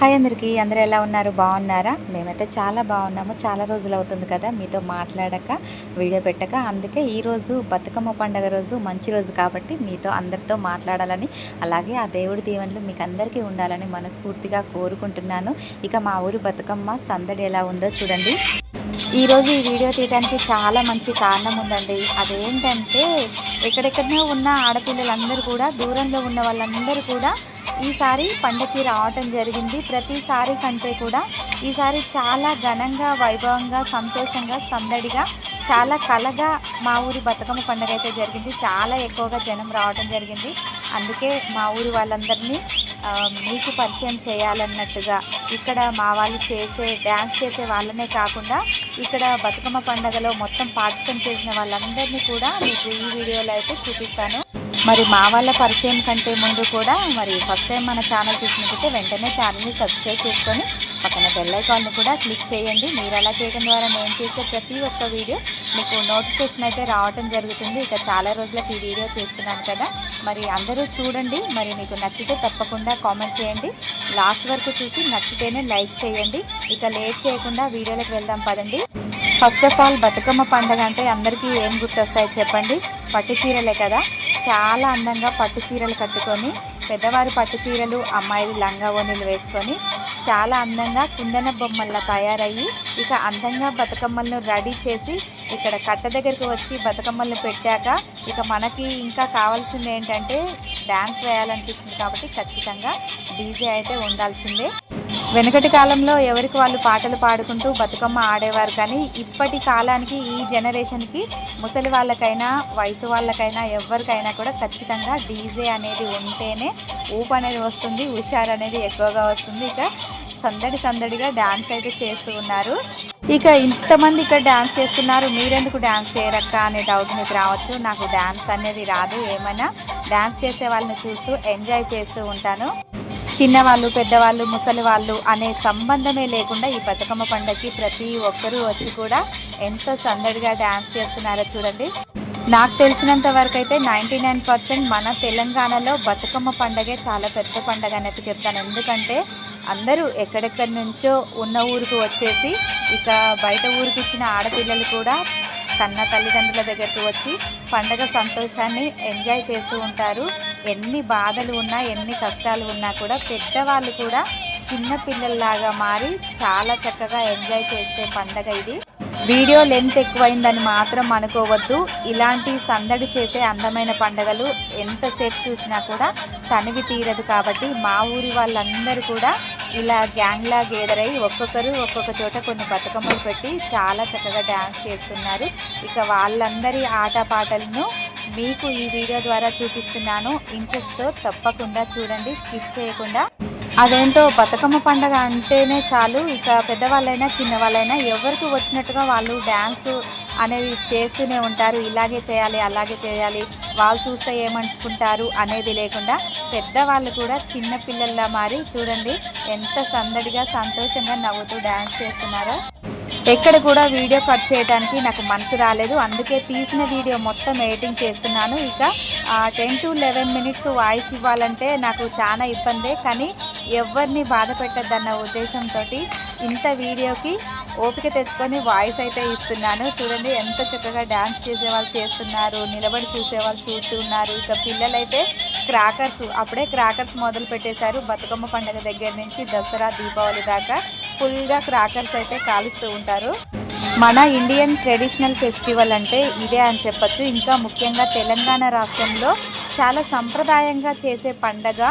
Hi అందరికీ అందరూ ఎలా ఉన్నారు? బాగున్నారా? మేమైతే చాలా బాగున్నాము. చాలా రోజులు అవుతుంది కదా మీతో మాట్లాడక వీడియో పెట్టక. అందుకే ఈరోజు బతుకమ్మ పండగ రోజు మంచి రోజు కాబట్టి మీతో అందరితో మాట్లాడాలని అలాగే ఆ దేవుడి దీవెనలు మీకు అందరికీ ఉండాలని మనస్ఫూర్తిగా కోరుకుంటున్నాను. ఇక మా ఊరి బతుకమ్మ సందడి ఎలా ఉందో చూడండి. ఈరోజు ఈ వీడియో తీయడానికి చాలా మంచి కారణం ఉందండి. అదేంటంటే ఎక్కడెక్కడో ఉన్న ఆడపిల్లలందరూ కూడా దూరంలో ఉన్న వాళ్ళందరూ కూడా ఈసారి పండగకి రావటం జరిగింది. ప్రతిసారి కంటే కూడా ఈసారి చాలా ఘనంగా వైభవంగా సంతోషంగా సందడిగా చాలా కలగా మా ఊరి బతుకమ్మ పండుగ అయితే జరిగింది. చాలా ఎక్కువగా జనం రావడం జరిగింది. అందుకే మా ఊరి వాళ్ళందరినీ మీకు పరిచయం చేయాలన్నట్టుగా ఇక్కడ మా వాళ్ళు చేసే డ్యాన్స్ చేసే వాళ్ళనే కాకుండా ఇక్కడ బతుకమ్మ పండుగలో మొత్తం పార్టిసిపేట్ చేసిన వాళ్ళందరినీ కూడా మీకు ఈ వీడియోలో అయితే చూపిస్తాను. మరి మా వాళ్ళ పరిచయం కంటే ముందు కూడా మరి ఫస్ట్ టైం మన ఛానల్ చూసినట్టయితే వెంటనే ఛానల్ని సబ్స్క్రైబ్ చేసుకొని పక్కన బెల్ ఐకాన్ని కూడా క్లిక్ చేయండి. మీరు అలా చేయడం ద్వారా నేను చేసే ప్రతి ఒక్క వీడియో మీకు నోటిఫికేషన్ అయితే రావటం జరుగుతుంది. ఇక చాలా రోజులకు ఈ వీడియో చేస్తున్నాను కదా. మరి అందరూ చూడండి. మరి మీకు నచ్చితే తప్పకుండా కామెంట్ చేయండి. లాస్ట్ వరకు చూసి నచ్చితేనే లైక్ చేయండి. ఇక లేట్ చేయకుండా వీడియోలోకి వెళ్దాం పదండి. ఫస్ట్ ఆఫ్ ఆల్ బతుకమ్మ పండుగ అంటే అందరికీ ఏం గుర్తొస్తాయి చెప్పండి. పట్టు చీరలే కదా. చాలా అందంగా పట్టు చీరలు కట్టుకొని పెద్దవారి పట్టు చీరలు అమ్మాయిలు లంగా ఓనీలు వేసుకొని చాలా అందంగా కుందన బొమ్మల్లా తయారయ్యి ఇక అందంగా బతుకమ్మలను రెడీ చేసి ఇక్కడ కట్ట దగ్గరికి వచ్చి బతుకమ్మలను పెట్టాక ఇక మనకి ఇంకా కావాల్సింది ఏంటంటే డ్యాన్స్ వేయాలనిపిస్తుంది కాబట్టి ఖచ్చితంగా డీజే అయితే ఉండాల్సిందే. వెనకటి కాలంలో ఎవరికి వాళ్ళు పాటలు పాడుకుంటూ బతుకమ్మ ఆడేవారు కానీ ఇప్పటి కాలానికి ఈ జనరేషన్కి ముసలి వాళ్ళకైనా వయసు వాళ్ళకైనా ఎవరికైనా కూడా ఖచ్చితంగా డీజే అనేది ఉంటేనే ఊపు అనేది వస్తుంది హుషారు అనేది ఎక్కువగా వస్తుంది. ఇక సందడి సందడిగా డ్యాన్స్ అయితే చేస్తూ ఉన్నారు. ఇక ఇంతమంది ఇక్కడ డ్యాన్స్ చేస్తున్నారు. మీరెందుకు డ్యాన్స్ చేయరక్క అనే డౌట్ మీకు రావచ్చు. నాకు డ్యాన్స్ అనేది రాదు. ఏమైనా డ్యాన్స్ చేసే వాళ్ళని చూస్తూ ఎంజాయ్ చేస్తూ ఉంటాను. చిన్నవాళ్ళు పెద్దవాళ్ళు ముసలి వాళ్ళు అనే సంబంధమే లేకుండా ఈ బతుకమ్మ పండగకి ప్రతి ఒక్కరూ వచ్చి కూడా ఎంతో సందడిగా డ్యాన్స్ చేస్తున్నారో చూడండి. నాకు తెలిసినంత వరకు అయితే నైంటీ నైన్ పర్సెంట్ మన తెలంగాణలో బతుకమ్మ పండగే చాలా పెద్ద పండగ అనేది చెప్తాను. ఎందుకంటే అందరూ ఎక్కడెక్కడి నుంచో ఉన్న ఊరికి వచ్చేసి ఇక బయట ఊరికి ఇచ్చిన ఆడపిల్లలు కూడా కన్న తల్లిదండ్రుల దగ్గరికి వచ్చి పండగ సంతోషాన్ని ఎంజాయ్ చేస్తూ ఉంటారు. ఎన్ని బాధలు ఉన్నా ఎన్ని కష్టాలు ఉన్నా కూడా పెద్దవాళ్ళు కూడా చిన్న పిల్లల్లాగా మారి చాలా చక్కగా ఎంజాయ్ చేసే పండగ ఇది. వీడియో లెంత్ ఎక్కువైందని మాత్రం అనుకోవద్దు. ఇలాంటి సందడి చేసే అందమైన పండగలు ఎంతసేపు చూసినా కూడా తనివి తీరదు కాబట్టి మా ఊరి వాళ్ళందరూ కూడా ఇలా గ్యాంగ్లా గేదర్ అయ్యి ఒక్కొక్కరు ఒక్కొక్క చోట కొన్ని బతుకమ్మలు పెట్టి చాలా చక్కగా డ్యాన్స్ చేస్తున్నారు. ఇక వాళ్ళందరి ఆటపాటలను మీకు ఈ వీడియో ద్వారా చూపిస్తున్నాను. ఇంట్రెస్ట్తో తప్పకుండా చూడండి. స్కిప్ చేయకుండా అదేంటో బతుకమ్మ పండగ అంటేనే చాలు. ఇక పెద్దవాళ్ళైనా చిన్నవాళ్ళైనా ఎవరికి వచ్చినట్టుగా వాళ్ళు డ్యాన్స్ అనేది చేస్తూనే ఉంటారు. ఇలాగే చేయాలి అలాగే చేయాలి. వాళ్ళు చూస్తే ఏమనుకుంటారు అనేది లేకుండా పెద్దవాళ్ళు కూడా చిన్న పిల్లల్లా మారి చూడండి ఎంత సందడిగా సంతోషంగా నవ్వుతూ డ్యాన్స్ చేస్తున్నారో. ఎక్కడ కూడా వీడియో కట్ చేయడానికి నాకు మనసు రాలేదు. అందుకే తీసిన వీడియో మొత్తం ఎడిటింగ్ చేస్తున్నాను. ఇక ten to eleven minutes voice ఇవ్వాలంటే నాకు చాలా ఇబ్బందే. కానీ ఎవరిని బాధ పెట్టద్దన్న ఉద్దేశంతో ఇంత వీడియోకి ఓపిక తెచ్చుకొని వాయిస్ అయితే ఇస్తున్నాను. చూడండి ఎంత చక్కగా డ్యాన్స్ చేసే వాళ్ళు చేస్తున్నారు నిలబడి చూసే వాళ్ళు చూస్తున్నారు ఇక పిల్లలైతే క్రాకర్స్ అప్పుడే క్రాకర్స్ మొదలు పెట్టేశారు. బతుకమ్మ పండుగ దగ్గర నుంచి దసరా దీపావళి దాకా ఫుల్గా క్రాకర్స్ అయితే కాలుస్తూ ఉంటారు. మన ఇండియన్ ట్రెడిషనల్ ఫెస్టివల్ అంటే ఇదే అని చెప్పొచ్చు. ఇంకా ముఖ్యంగా తెలంగాణ రాష్ట్రంలో చాలా సంప్రదాయంగా చేసే పండగ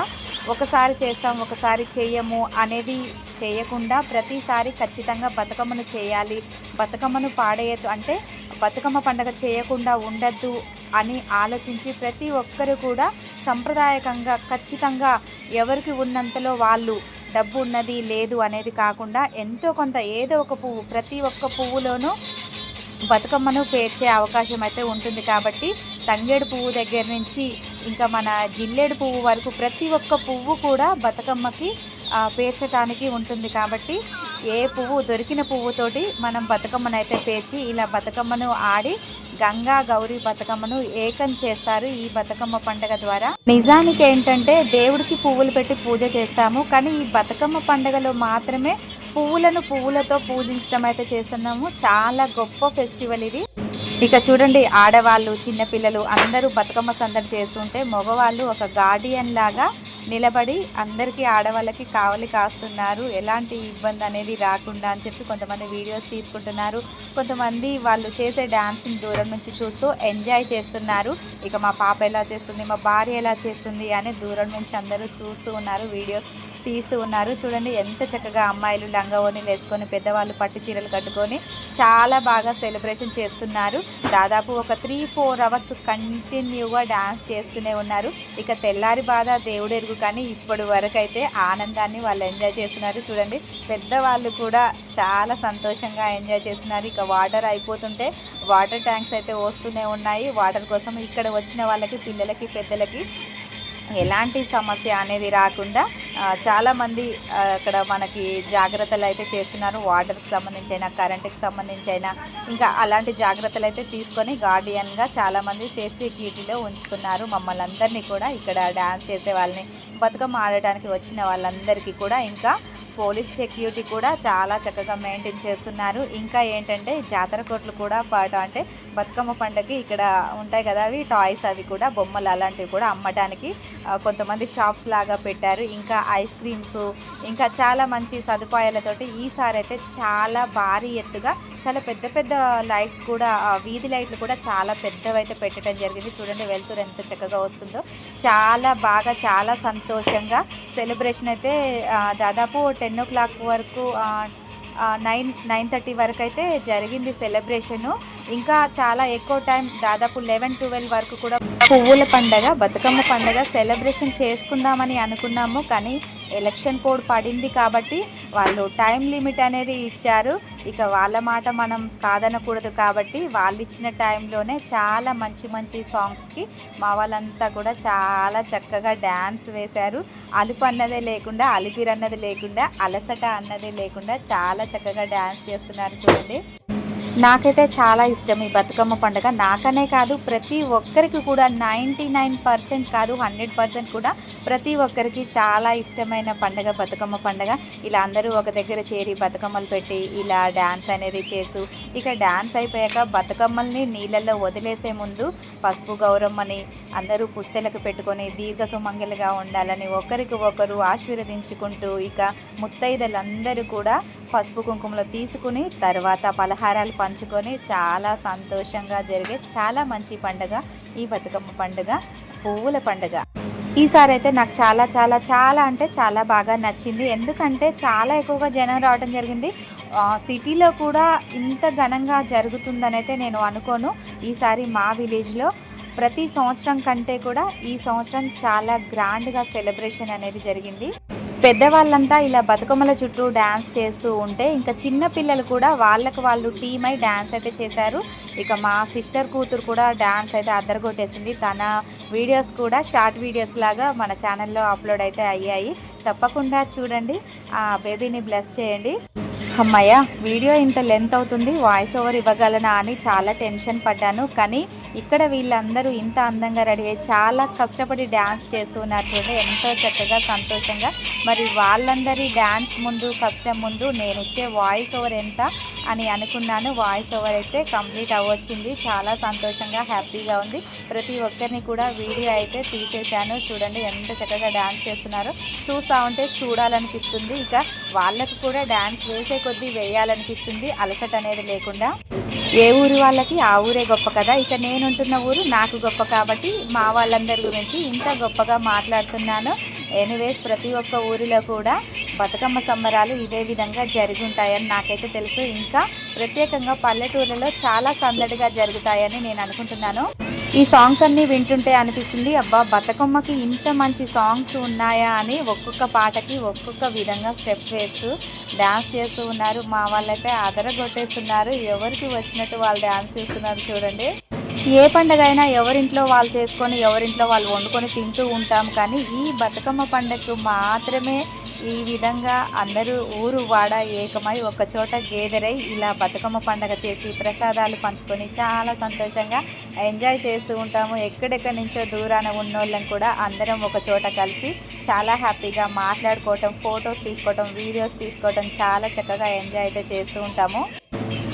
ఒకసారి చేస్తాం ఒకసారి చేయము అనేది చేయకుండా ప్రతిసారి ఖచ్చితంగా బతుకమ్మను చేయాలి. బతుకమ్మను పాడేయద్దు అంటే బతుకమ్మ పండగ చేయకుండా ఉండద్దు అని ఆలోచించి ప్రతి ఒక్కరు కూడా సంప్రదాయకంగా ఖచ్చితంగా ఎవరికి ఉన్నంతలో వాళ్ళు డబ్బు ఉన్నది లేదు అనేది కాకుండా ఎంతో కొంత ఏదో ఒక పువ్వు ప్రతి ఒక్క పువ్వులోనూ బతుకమ్మను పేర్చే అవకాశం అయితే ఉంటుంది కాబట్టి తంగేడు పువ్వు దగ్గర నుంచి ఇంకా మన జిల్లేడు పువ్వు వరకు ప్రతి ఒక్క పువ్వు కూడా బతుకమ్మకి పేర్చటానికి పేర్చడానికి ఉంటుంది కాబట్టి ఏ పువ్వు దొరికిన పువ్వుతోటి మనం బతుకమ్మను అయితే పేర్చి ఇలా బతుకమ్మను ఆడి గంగా గౌరీ బతుకమ్మను ఏకం చేస్తారు ఈ బతుకమ్మ పండుగ ద్వారా. నిజానికి ఏంటంటే దేవుడికి పువ్వులు పెట్టి పూజ చేస్తాము కానీ ఈ బతుకమ్మ పండుగలో మాత్రమే పువ్వులను పువ్వులతో పూజించడం అయితే చేస్తున్నాము. చాలా గొప్ప ఫెస్టివల్ ఇది. ఇక చూడండి ఆడవాళ్ళు చిన్నపిల్లలు అందరూ బతుకమ్మ సందడి చేస్తుంటే మగవాళ్ళు ఒక గార్డియన్ లాగా నిలబడి అందరికీ ఆడవాళ్ళకి కావలి కాస్తున్నారు. ఎలాంటి ఇబ్బంది అనేది రాకుండా అని చెప్పి కొంతమంది వీడియోస్ తీసుకుంటున్నారు. కొంతమంది వాళ్ళు చేసే డ్యాన్స్ని దూరం నుంచి చూస్తూ ఎంజాయ్ చేస్తున్నారు. ఇక మా పాప ఎలా చేస్తుంది? మా భార్య ఎలా చేస్తుంది? అని దూరం నుంచి అందరూ చూస్తూ ఉన్నారు. వీడియోస్ తీస్తూ ఉన్నారు. చూడండి ఎంత చక్కగా అమ్మాయిలు లంగా వేసుకొని పెద్దవాళ్ళు పట్టు చీరలు కట్టుకొని చాలా బాగా సెలబ్రేషన్ చేస్తున్నారు. దాదాపు ఒక త్రీ ఫోర్ అవర్స్ కంటిన్యూగా డాన్స్ చేస్తూనే ఉన్నారు. ఇక తెల్లారి బాధ దేవుడు ఎరుగు కానీ ఇప్పటి వరకు అయితే ఆనందాన్ని వాళ్ళు ఎంజాయ్ చేస్తున్నారు. చూడండి పెద్దవాళ్ళు కూడా చాలా సంతోషంగా ఎంజాయ్ చేస్తున్నారు. ఇక వాటర్ అయిపోతుంటే వాటర్ ట్యాంక్స్ అయితే వస్తూనే ఉన్నాయి. వాటర్ కోసం ఇక్కడ వచ్చిన వాళ్ళకి పిల్లలకి పెద్దలకి ఎలాంటి సమస్య అనేది రాకుండా చాలామంది అక్కడ మనకి జాగ్రత్తలు అయితే చేస్తున్నారు. వాటర్కి సంబంధించి అయినా కరెంట్కి సంబంధించి అయినా ఇంకా అలాంటి జాగ్రత్తలు అయితే తీసుకొని గార్డియన్గా చాలామంది సేఫ్ సెక్యూరిటీలో ఉంచుకున్నారు మమ్మల్ని అందరినీ కూడా ఇక్కడ డ్యాన్స్ చేసే వాళ్ళని బతుకమ్మ ఆడటానికి వచ్చిన వాళ్ళందరికీ కూడా ఇంకా పోలీస్ సెక్యూరిటీ కూడా చాలా చక్కగా మెయింటైన్ చేస్తున్నారు. ఇంకా ఏంటంటే జాతర కోట్లు కూడా పాట అంటే బతుకమ్మ పండగకి ఇక్కడ ఉంటాయి కదా అవి టాయ్స్ అవి కూడా బొమ్మలు అలాంటివి కూడా అమ్మడానికి కొంతమంది షాప్స్ లాగా పెట్టారు. ఇంకా ఐస్ క్రీమ్స్ ఇంకా చాలా మంచి సదుపాయాలతోటి ఈసారి అయితే చాలా భారీ ఎత్తుగా చాలా పెద్ద పెద్ద లైట్స్ కూడా వీధి లైట్లు కూడా చాలా పెద్దవైతే పెట్టడం జరిగింది. చూడండి వెళ్తురు ఎంత చక్కగా వస్తుందో. చాలా బాగా చాలా సంతోషంగా సెలబ్రేషన్ అయితే దాదాపు టెన్ ఓ క్లాక్ వరకు ఆ, ఆ, నైన్ నైన్ థర్టీ వరకు అయితే జరిగింది సెలబ్రేషను. ఇంకా చాలా ఎక్కువ టైం దాదాపు లెవెన్ ట్వెల్వ్ వరకు కూడా పువ్వుల పండగ బతుకమ్మ పండగ సెలబ్రేషన్ చేసుకుందామని అనుకున్నాము. కానీ ఎలక్షన్ కోడ్ పడింది కాబట్టి వాళ్ళు టైం లిమిట్ అనేది ఇచ్చారు. ఇక వాళ్ళ మాట మనం కాదనకూడదు కాబట్టి వాళ్ళు ఇచ్చిన టైంలోనే చాలా మంచి మంచి సాంగ్స్కి మా వాళ్ళంతా కూడా చాలా చక్కగా డ్యాన్స్ వేశారు. అలుపు అన్నదే లేకుండా అలిపిరన్నది లేకుండా అలసట అన్నదే లేకుండా చాలా చక్కగా డ్యాన్స్ చేస్తున్నారు చూడండి. నాకైతే చాలా ఇష్టం ఈ బతుకమ్మ పండుగ. నాకనే కాదు ప్రతి ఒక్కరికి కూడా నైంటీ నైన్ పర్సెంట్ కాదు హండ్రెడ్ పర్సెంట్ కూడా ప్రతి ఒక్కరికి చాలా ఇష్టమైన పండుగ బతుకమ్మ పండుగ. ఇలా అందరూ ఒక దగ్గర చేరి బతుకమ్మలు పెట్టి ఇలా డ్యాన్స్ అనేది చేస్తూ ఇక డ్యాన్స్ అయిపోయాక బతుకమ్మల్ని నీళ్ళల్లో వదిలేసే ముందు పసుపు గౌరమ్మని అందరూ పుస్తెలకు పెట్టుకొని దీర్ఘ సుమంగలుగా ఉండాలని ఒకరికి ఒకరు ఆశీర్వదించుకుంటూ ఇక ముత్తైదలందరూ కూడా పసుపు కుంకుమలు తీసుకుని తర్వాత పలహారాలు పంచుకొని చాలా సంతోషంగా జరిగే చాలా మంచి పండుగ ఈ బతుకమ్మ పండుగ పువ్వుల పండుగ. ఈసారి అయితే నాకు చాలా చాలా చాలా అంటే చాలా బాగా నచ్చింది. ఎందుకంటే చాలా ఎక్కువగా జనం రావడం జరిగింది. సిటీలో కూడా ఇంత ఘనంగా జరుగుతుందని నేను అనుకోను. ఈసారి మా విలేజ్లో ప్రతి సంవత్సరం కంటే కూడా ఈ సంవత్సరం చాలా గ్రాండ్గా సెలబ్రేషన్ అనేది జరిగింది. పెద్దవాళ్ళంతా ఇలా బతుకమ్మల చుట్టూ డ్యాన్స్ చేస్తూ ఉంటే ఇంకా చిన్న పిల్లలు కూడా వాళ్ళకు వాళ్ళు టీమ్ అయి డ్యాన్స్ అయితే చేశారు. ఇక మా సిస్టర్ కూతురు కూడా డ్యాన్స్ అయితే అద్దరగొట్టేసింది. తన వీడియోస్ కూడా షార్ట్ వీడియోస్ లాగా మన ఛానల్లో అప్లోడ్ అయితే అయ్యాయి. తప్పకుండా చూడండి. ఆ బేబీని బ్లెస్ చేయండి. అమ్మయ్య వీడియో ఇంత లెంత్ అవుతుంది వాయిస్ ఓవర్ ఇవ్వగలనా అని చాలా టెన్షన్ పడ్డాను. కానీ ఇక్కడ వీళ్ళందరూ ఇంత అందంగా రెడీ అయ్యి చాలా కష్టపడి డ్యాన్స్ చేస్తున్నారు చూడండి ఎంతో చక్కగా సంతోషంగా. మరి వాళ్ళందరి డ్యాన్స్ ముందు కష్టం ముందు నేను ఇచ్చే వాయిస్ ఓవర్ ఎంత అని అనుకున్నాను. వాయిస్ ఓవర్ అయితే కంప్లీట్ అవ్వచ్చింది. చాలా సంతోషంగా హ్యాపీగా ఉంది. ప్రతి ఒక్కరిని కూడా వీడియో అయితే తీసేశాను. చూడండి ఎంత చక్కగా డ్యాన్స్ చేస్తున్నారో. చూస్తూ ఉంటే చూడాలనిపిస్తుంది. ఇక వాళ్ళకు కూడా డ్యాన్స్ వేసే కొద్దీ వేయాలనిపిస్తుంది అలసట అనేది లేకుండా. ఏ ఊరు వాళ్ళకి ఆ ఊరే గొప్ప కదా. ఇక నేను ఉంటున్న ఊరు నాకు గొప్ప కాబట్టి మా వాళ్ళందరి గురించి ఇంత గొప్పగా మాట్లాడుతున్నాను. ఎనీవేస్ ప్రతి ఒక్క ఊరిలో కూడా బతుకమ్మ సంబరాలు ఇదే విధంగా జరుగుంటాయని నాకైతే తెలుసు. ఇంకా ప్రత్యేకంగా పల్లెటూర్లలో చాలా సందడిగా జరుగుతాయని నేను అనుకుంటున్నాను. ఈ సాంగ్స్ అన్నీ వింటుంటే అనిపిస్తుంది అబ్బా బతుకమ్మకి ఇంత మంచి సాంగ్స్ ఉన్నాయా అని ఒక్కొక్క పాటకి ఒక్కొక్క విధంగా స్టెప్ వేస్తూ డ్యాన్స్ చేస్తూ ఉన్నారు. మా వాళ్ళైతే అదరగొట్టేస్తున్నారు. ఎవరికి వచ్చినట్టు వాళ్ళు డ్యాన్స్ చేస్తున్నారు చూడండి. ఏ పండగ అయినా ఎవరింట్లో వాళ్ళు చేసుకొని ఎవరింట్లో వాళ్ళు వండుకొని తింటూ ఉంటాం. కానీ ఈ బతుకమ్మ పండగకు మాత్రమే ఈ విధంగా అందరూ ఊరు వాడ ఏకమై ఒక చోట గేదరై ఇలా బతుకమ్మ పండగ చేసి ప్రసాదాలు పంచుకొని చాలా సంతోషంగా ఎంజాయ్ చేస్తూ ఉంటాము. ఎక్కడెక్కడి నుంచో దూరాన ఉన్నోళ్ళం కూడా అందరం ఒక చోట కలిసి చాలా హ్యాపీగా మాట్లాడుకోవటం ఫొటోస్ తీసుకోవటం వీడియోస్ తీసుకోవటం చాలా చక్కగా ఎంజాయ్ అయితే చేస్తూ ఉంటాము.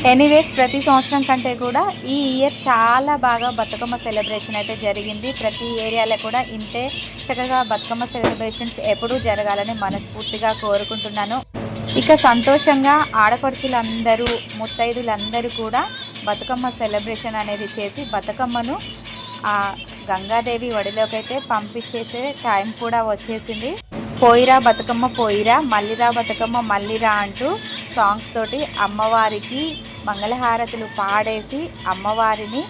ఎనీవేస్ ప్రతి సంవత్సరం కంటే కూడా ఈ ఇయర్ చాలా బాగా బతుకమ్మ సెలబ్రేషన్ అయితే జరిగింది. ప్రతి ఏరియాలో కూడా ఇంతే చక్కగా బతుకమ్మ సెలబ్రేషన్స్ ఎప్పుడూ జరగాలని మనస్ఫూర్తిగా కోరుకుంటున్నాను. ఇక సంతోషంగా ఆడపడుచులందరూ ముత్తైదులందరూ కూడా బతుకమ్మ సెలబ్రేషన్ అనేది చేసి బతుకమ్మను ఆ గంగాదేవి ఒడిలోకి అయితే పంపించేసే టైం కూడా వచ్చేసింది. పోయిరా బతుకమ్మ పోయిరా మల్లిరా బతుకమ్మ మల్లిరా అంటూ సాంగ్స్ తోటి అమ్మవారికి మంగళహారతులు పాడేసి అమ్మవారిని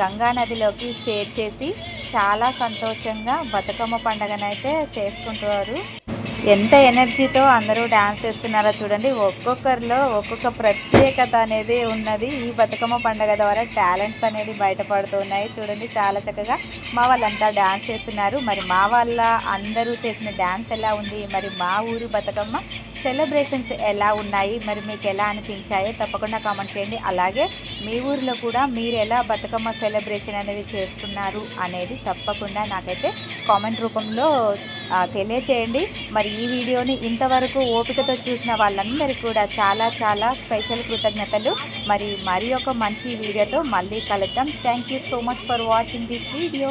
గంగా నదిలోకి చేర్చేసి చాలా సంతోషంగా బతుకమ్మ పండగనైతే చేసుకుంటారు. ఎంత ఎనర్జీతో అందరూ డ్యాన్స్ చేస్తున్నారో చూడండి. ఒక్కొక్కరిలో ఒక్కొక్క ప్రత్యేకత అనేది ఉన్నది. ఈ బతుకమ్మ పండుగ ద్వారా టాలెంట్స్ అనేది బయటపడుతున్నాయి. చూడండి చాలా చక్కగా మా వాళ్ళంతా డ్యాన్స్ చేస్తున్నారు. మరి మా వాళ్ళ అందరూ చేసిన డ్యాన్స్ ఎలా ఉంది? మరి మా ఊరు బతుకమ్మ సెలబ్రేషన్స్ ఎలా ఉన్నాయి? మరి మీకు ఎలా అనిపించాయో తప్పకుండా కామెంట్ చేయండి. అలాగే మీ ఊరిలో కూడా మీరు ఎలా బతుకమ్మ సెలబ్రేషన్ అనేది చేసుకున్నారు అనేది తప్పకుండా నాకైతే కామెంట్ రూపంలో తెలియచేయండి. మరి ఈ వీడియోని ఇంతవరకు ఓపికతో చూసిన వాళ్ళందరికీ కూడా చాలా చాలా స్పెషల్ కృతజ్ఞతలు. మరి మరి ఒక మంచి వీడియోతో మళ్ళీ కలుద్దాం. Thank you so much for watching this video